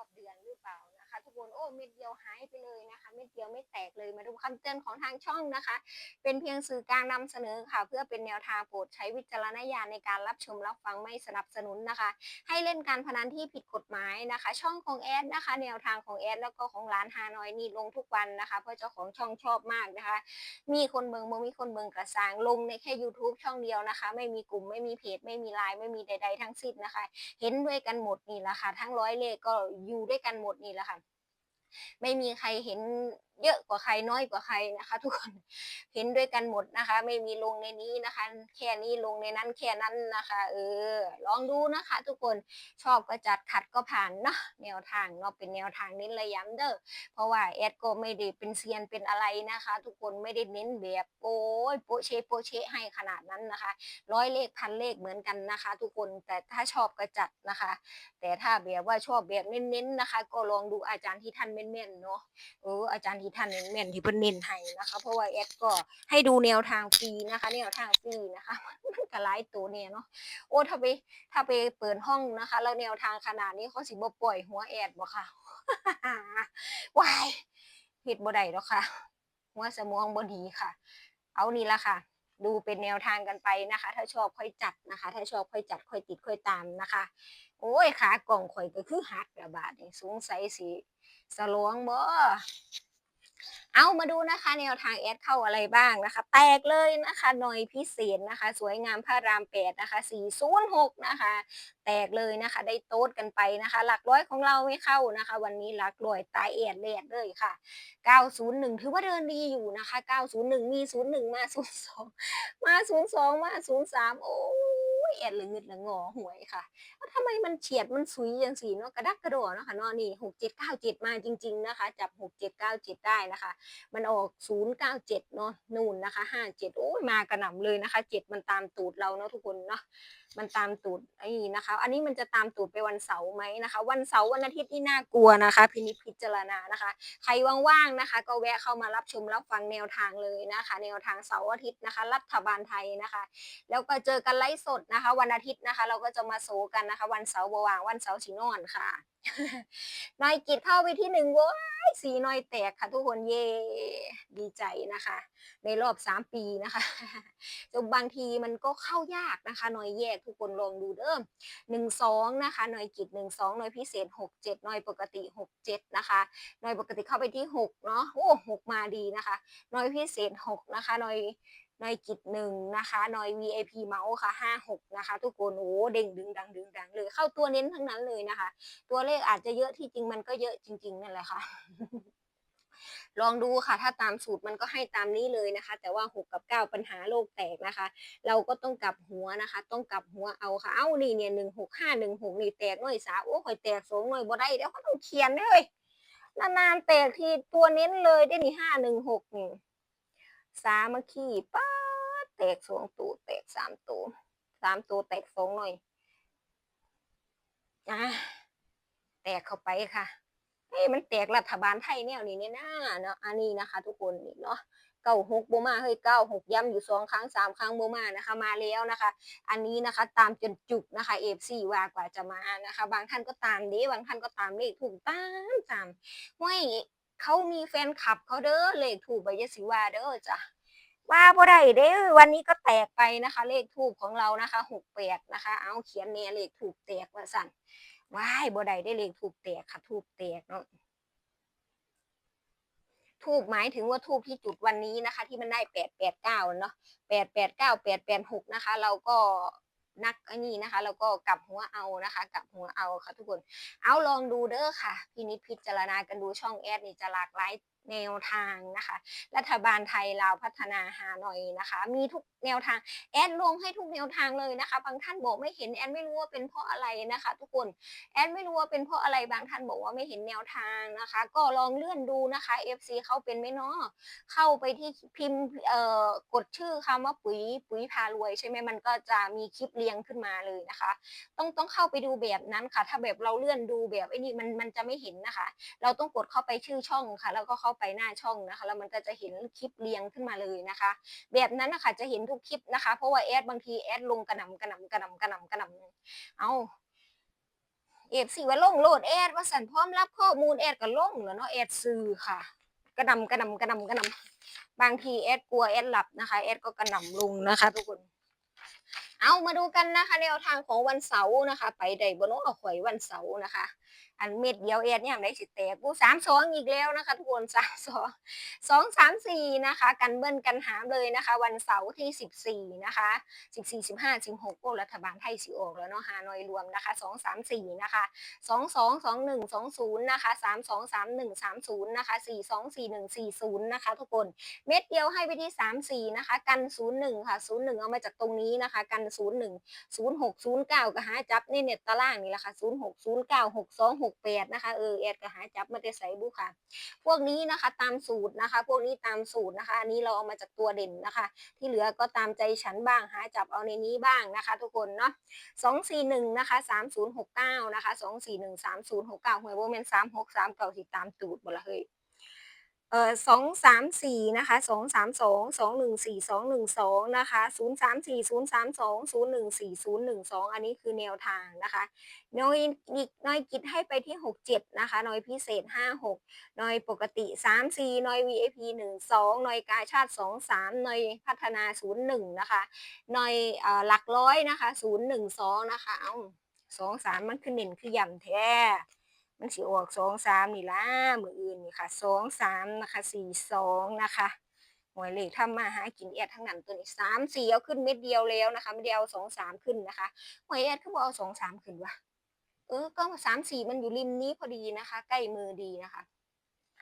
รอบเดือนหรือเปล่านะคะ ทุกคนโอ้เม็ดเดียวหายไปเลยนะคะ เม็ดเดียวไม่แตกเลยมาดูคำเตือนของทางช่องนะคะ เป็นเพียงสื่อกลางนำเสนอค่ะ เพื่อเป็นแนวทางโปรดใช้วิจารณญาณในการรับชมรับฟังไม่สนับสนุนนะคะ ให้เล่นการพนันที่ผิดกฎหมายนะคะ ช่องของแอดนะคะ แนวทางของแอดแล้วก็ของร้านฮานอยนี่ลงทุกวันนะคะ เพราะเจ้าของช่องชอบมากนะคะ มีคนเบิงบ่มีคนเบิงกระสางลงในแค่ YouTube ช่องเดียวนะคะ ไม่มีกลุ่มไม่มีเพจไม่มีไลน์ไม่มีใด ๆ ทั้งสิ้นนะคะ เห็นด้วยกันหมดนี่แหละค่ะ ทั้งร้อยเลขก็อยู่ด้วยกันหมดนี่แหละค่ะ ไม่มีใครเห็น เยอะกว่าใครน้อยกว่าใครนะคะ ทุกคนเห็นด้วยกันหมดนะคะ ไม่มีลงในนี้นะคะ แค่นี้ลงในนั้นแค่นั้นนะคะ เออ ลองดูนะคะ ทุกคนชอบก็จัดขัดก็ผ่านเนาะแนวทางเนาะเป็นแนวทางนี้เลยย้ำเด้อเพราะว่าแอดก็ไม่ได้เป็นเซียนเป็นอะไรนะคะ ทุกคนไม่ได้เน้นแบบโอ้ยโปเชโปเชให้ขนาดนั้นนะคะ ร้อยเลขพันเลขเหมือนกันนะคะ ทุกคนแต่ถ้าชอบก็จัดนะคะ แต่ถ้าแบบว่าชอบแบบเน้นๆนะคะ ก็ลองดูอาจารย์ที่ท่านเม่นๆเนาะเอออาจารย์ที่ท่านเม่นที่เพิ่นเน้นให้นะคะ เพราะว่าแอดก็ให้ดูแนวทางฟรีนะคะ แนวทางฟรีนะคะมันก็หลายตัวเนี่ยเนาะโอ้ถ้าไปถ้าไปเปิดห้องนะคะ แล้วแนวทางขนาดนี้เขาสิบ่ปล่อยหัวแอดบ่ค่ะวายเฮ็ดบ่ได้ดอกค่ะ หัวสมองบ่ดีค่ะ เอานี่ละค่ะ ดูเป็นแนวทางกันไปนะคะ ถ้าชอบค่อยจัดนะคะ ถ้าชอบค่อยจัดค่อยติดค่อยตามนะคะ โอ้ยขากล่องข่อยก็คือหักระบาดนี่สงสัยสิสลวงบ่ เอามาดูนะคะแนวทางแอดเข้าอะไรบ้างนะคะ แตกเลยนะคะหน่อยพิเศษนะคะ สวยงามพระรามแปดนะคะ406นะคะ แตกเลยนะคะ ได้โต๊ดกันไปนะคะ หลักร้อยของเราไม่เข้านะคะ วันนี้หลักร้อยตายแอดแลดเลยค่ะ 901 ถือว่าเดินดีอยู่นะคะ 901 มี 01 มา 02 มา 02 มา 03 โอ้ ยแอดเลยเงิดละงอหวยค่ะว่าทำไมมันเฉียดมันสุยอย่างสีเนาะกระดักกระโดดเนาะค่ะเนาะนี่หกเจ็ดเก้าเจ็ดมาจริง ๆนะคะ จับหกเจ็ดเก้าเจ็ดได้นะคะ มันออกศูนย์เก้าเจ็ดเนาะนู่นนะคะห้าเจ็ดโอ้ยมากระหน่ำเลยนะคะเจ็ดมันตามตูดเราเนาะทุกคนเนาะ มันตามตูดไอ้นี่นะคะ อันนี้มันจะตามตูดไปวันเสาร์ไหมนะคะ วันเสาร์วันอาทิตย์ที่น่ากลัวนะคะ พินิจพิจารณานะคะ ใครว่างๆนะคะ ก็แวะเข้ามารับชมรับฟังแนวทางเลยนะคะ แนวทางเสาร์อาทิตย์นะคะ รัฐบาลไทยนะคะ แล้วก็เจอกันไลฟ์สดนะคะ วันอาทิตย์นะคะ เราก็จะมาโซกันนะคะ วันเสาร์บวางวันเสาร์ชินอนค่ะนอยกิดเข้าไปที่หนึ่งว้ยสีนอยแตกค่ะทุกคนเย่ดีใจนะคะ ในรอบสามปีนะคะจนบางทีมันก็เข้ายากนะคะหน่อยแยกทุกคนลองดูเด้อหนึ่งสองนะคะหน่อยกิจหนึ่งสองหน่อยพิเศษหกเจ็ดหน่อยปกติหกเจ็ดนะคะหน่อยปกติเข้าไปที่หกเนาะโอ้หกมาดีนะคะหน่อยพิเศษหกนะคะหน่อย น่อยกิจหนึ่งนะคะน่อย VIP เมาส์ค่ะห้าหกนะคะ ทุกคนโอ้เด้งดึงดังดึงดังเลยเข้าตัวเน้นทั้งนั้นเลยนะคะ ตัวเลขอาจจะเยอะที่จริงมันก็เยอะจริง ๆ นั่นแหละค่ะลองดูค่ะ ถ้าตามสูตรมันก็ให้ตามนี้เลยนะคะ แต่ว่า 6 กับ 9 ปัญหาโลกแตกนะคะ เราก็ต้องกลับหัวนะคะ ต้องกลับหัวเอาค่ะ เอ้านี่เนี่ยหนึ่งหกห้าหนึ่งหกนี่แตกหน่อยสาโอ้ข่อยแตกสองหน่อยบ่ได้เดี๋ยวเขาต้องเขียนเลยนานๆแตกทีตัวเน้นเลยได้นี่ห้าหนึ่งหกนี่สามัคคีป้า แตกสองตัวแตกสามตัวสามตัวแตกสองหน่อยอะแตกเข้าไปค่ะเอ้ยมันแตกรัฐบาลไทยแนวนี้เนี่ยนะเนาะอันนี้นะคะ ทุกคนนี่เนาะเก้าหกโบมาเฮ้ยเก้าหกย้ำอยู่สองครั้งสามครั้งโบมานะคะ มาแล้วนะคะ อันนี้นะคะตามจนจุกนะคะเอฟซีว่ากว่าจะมานะคะ บางท่านก็ตามด้บางท่านก็ตามเลขถูกตามตามห้วยเขามีแฟนคลับเขาเด้อเลขถูกใบยศิวาเด้อจ้ะ ว่าบ่ได้เด้อวันนี้ก็แตกไปนะคะ เลขถูกของเรานะคะหกแปดนะคะ เอาเขียนเนี่ยเลขถูกแตกว่าสั่นว้ายบ่ได้ได้เลขถูกแตกค่ะถูกแตกเนาะทูบหมายถึงว่าทูบที่จุดวันนี้นะคะ ที่มันได้แปดแปดเก้าเนาะแปดแปดเก้าแปดแปดหกนะคะ เราก็นักอันนี้นะคะเราก็กลับหัวเอานะคะกลับหัวเอาค่ะทุกคน เอาลองดูเด้อค่ะ พินิจพิจารณากันดูช่องแอดนี่จะหลากหลายแนวทางนะคะ รัฐบาลไทยลาวพัฒนาหาหน่อยนะคะ มีทุกแนวทางแอดลงให้ทุกแนวทางเลยนะคะ บางท่านบอกไม่เห็นแอดไม่รู้ว่าเป็นเพราะอะไรนะคะ ทุกคนแอดไม่รู้ว่าเป็นเพราะอะไรบางท่านบอกว่าไม่เห็นแนวทางนะคะ ก็ลองเลื่อนดูนะคะ FC เข้าเป็นไหมเนาะเข้าไปที่พิมพ์เอ่อกดชื่อคำว่าปุ๋ยปุ๋ยพารวยใช่ไหมมันก็จะมีคลิปเรียงขึ้นมาเลยนะคะ ต้องต้องเข้าไปดูแบบนั้นค่ะ ถ้าแบบเราเลื่อนดูแบบไอ้นี่มันมันจะไม่เห็นนะคะ เราต้องกดเข้าไปชื่อช่องค่ะ แล้วก็เข้าไปหน้าช่องนะคะ แล้วมันก็จะเห็นคลิปเรียงขึ้นมาเลยนะคะ แบบนั้นนะคะจะเห็นทุกคลิปนะคะ เพราะว่าแอดบางทีแอดลงกระหน่ำกระหน่ำกระหน่ำกระหน่ำกระหน่ำเอาเอฟซีว่าลงโหลดแอดว่าสันพร้อมรับข้อมูลแอดก็ลงแล้วเนาะแอดซื้อค่ะ กระหนำกระหนำกระหนำกระหนำบางทีแอดกลัวแอดหลับนะคะแอดก็กระหนำลงนะคะ ทุกคน เอามาดูกันนะคะแนวทางของวันเสาร์นะคะ ไปได้บนเอาข่อยวันเสาร์นะคะ อันเม็ดเดียวเอ็ดเนี่ยได้สิแตกกูสามสองอีกแล้วนะคะทุกคนสามสองสองสามสี่นะคะ กันเบิ้ลกันหามเลยนะคะ วันเสาร์ที่สิบสี่นะคะสิบสี่สิบห้าสิบหกก็รัฐบาลไทยสิออกแล้วเนาะฮานอยรวมนะคะสองสามสี่นะคะสองสองสองหนึ่งสองศูนย์นะคะสามสองสามหนึ่งสามศูนย์นะคะสี่สองสี่หนึ่งสี่ศูนย์นะคะ ทุกคนเม็ดเดียวให้ไปที่สามสี่นะคะ กันศูนย์หนึ่งค่ะศูนย์หนึ่งเอามาจากตรงนี้นะคะ กันศูนย์หนึ่งศูนย์หกศูนย์เก้าก็หาจับในเน็ตตารางนี่แหละค่ะศูนย์หกศูนย์เก้าหกสองหกแปดนะคะเออแอดก็หาจับมาแต่ใส่บุค่ะ พวกนี้นะคะตามสูตรนะคะ พวกนี้ตามสูตรนะคะ อันนี้เราเอามาจากตัวเด่นนะคะ ที่เหลือก็ตามใจฉันบ้างหาจับเอาในนี้บ้างนะคะ ทุกคนเนาะสองสี่หนึ่งนะคะสามศูนย์หกเก้านะคะสองสี่หนึ่งสามศูนย์หกเก้าหวยโบเมนสามหกสามเก้าสิตามตูดหมดละเฮ้ย เอ่อสองสามสี่นะคะสองสามสองสองหนึ่งสี่สองหนึ่งสองนะคะศูนย์สามสี่ศูนย์สามสองศูนย์หนึ่งสี่ศูนย์หนึ่งสองอันนี้คือแนวทางนะคะน้อยอีกน้อยกิจให้ไปที่หกเจ็ดนะคะน้อยพิเศษห้าหกน้อยปกติสามสี่น้อย VIP หนึ่งสองน้อยกาชาติสองสามน้อยพัฒนาศูนย์หนึ่งนะคะน้อยเอ่อหลักร้อยนะคะศูนย์หนึ่งสองนะคะเอาสองสามมันคือเน่นคือย่ำแท้ มันสิออกสองสามนี่ละมืออื่นนี่ค่ะสองสามนะคะสี่สองนะคะหวยเลขทำมาหากินแอดทั้งนั้นตัวนี้สามสี่เอาขึ้นเม็ดเดียวแล้วนะคะเม็ดเดียวสองสามขึ้นนะคะหวยแอดเขาบอกเอาสองสามขึ้นวะเออก็สามสี่มันอยู่ริมนี้พอดีนะคะ ใกล้มือดีนะคะ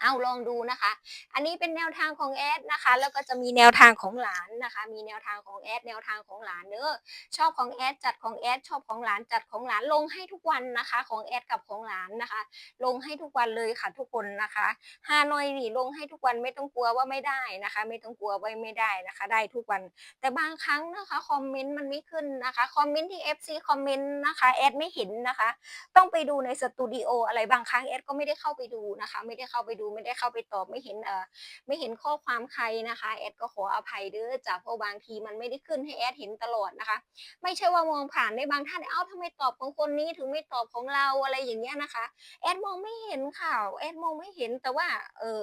เอาลองดูนะคะ อันนี้เป็นแนวทางของแอดนะคะ แล้วก็จะมีแนวทางของหลานนะคะ มีแนวทางของแอดแนวทางของหลานเด้อชอบของแอดจัดของแอดชอบของหลานจัดของหลานลงให้ทุกวันนะคะ ของแอดกับของหลานนะคะ ลงให้ทุกวันเลยค่ะทุกคนนะคะฮานอยนี่ลงให้ทุกวันไม่ต้องกลัวว่าไม่ได้นะคะ ไม่ต้องกลัวว่าไม่ได้นะคะ ได้ทุกวัน แต่บางครั้งนะคะคอมเมนต์มันไม่ขึ้นนะคะคอมเมนต์ที่ FC คอมเมนต์นะคะแอดไม่เห็นนะคะ ต้องไปดูในสตูดิโออะไรบางครั้งแอดก็ไม่ได้เข้าไปดูนะคะ ไม่ได้เข้าไปดูไม่ได้เข้าไปตอบไม่เห็นเอ่อไม่เห็นข้อความใครนะคะแอดก็ขออภัยเด้อจ้ะเพราะบางทีมันไม่ได้ขึ้นให้แอดเห็นตลอดนะคะ ไม่ใช่ว่ามองผ่านได้บางท่านเอ้าทำไมตอบของคนนี้ถึงไม่ตอบของเราอะไรอย่างเงี้ยนะคะแอดมองไม่เห็นข่าวแอดมองไม่เห็นแต่ว่าเออ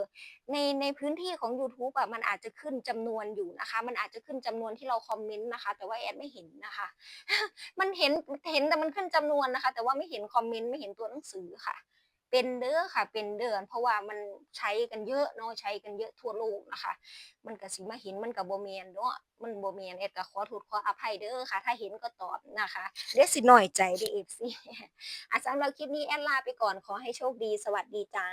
ในในพื้นที่ของ YouTube อะมันอาจจะขึ้นจำนวนอยู่นะคะ มันอาจจะขึ้นจำนวนที่เราคอมเมนต์นะคะ แต่ว่าแอดไม่เห็นนะคะ มันเห็นเห็นแต่มันขึ้นจำนวนนะคะ แต่ว่าไม่เห็นคอมเมนต์ไม่เห็นตัวหนังสือค่ะ เป็นเด้อค่ะ เป็นเดือน เพราะว่ามันใช้กันเยอะเนาะใช้กันเยอะทั่วโลกนะคะ มันก็สิมาเห็นมันกับโบเมนเนาะมันโบเมนเอ็ดก็ขอถูดขออภัยเด้อค่ะ ถ้าเห็นก็ตอบนะคะ เดี๋ยวสิหน่อยใจดีเอฟซีอะสำหรับคลิปนี้แอดลาไปก่อนขอให้โชคดีสวัสดีจ้า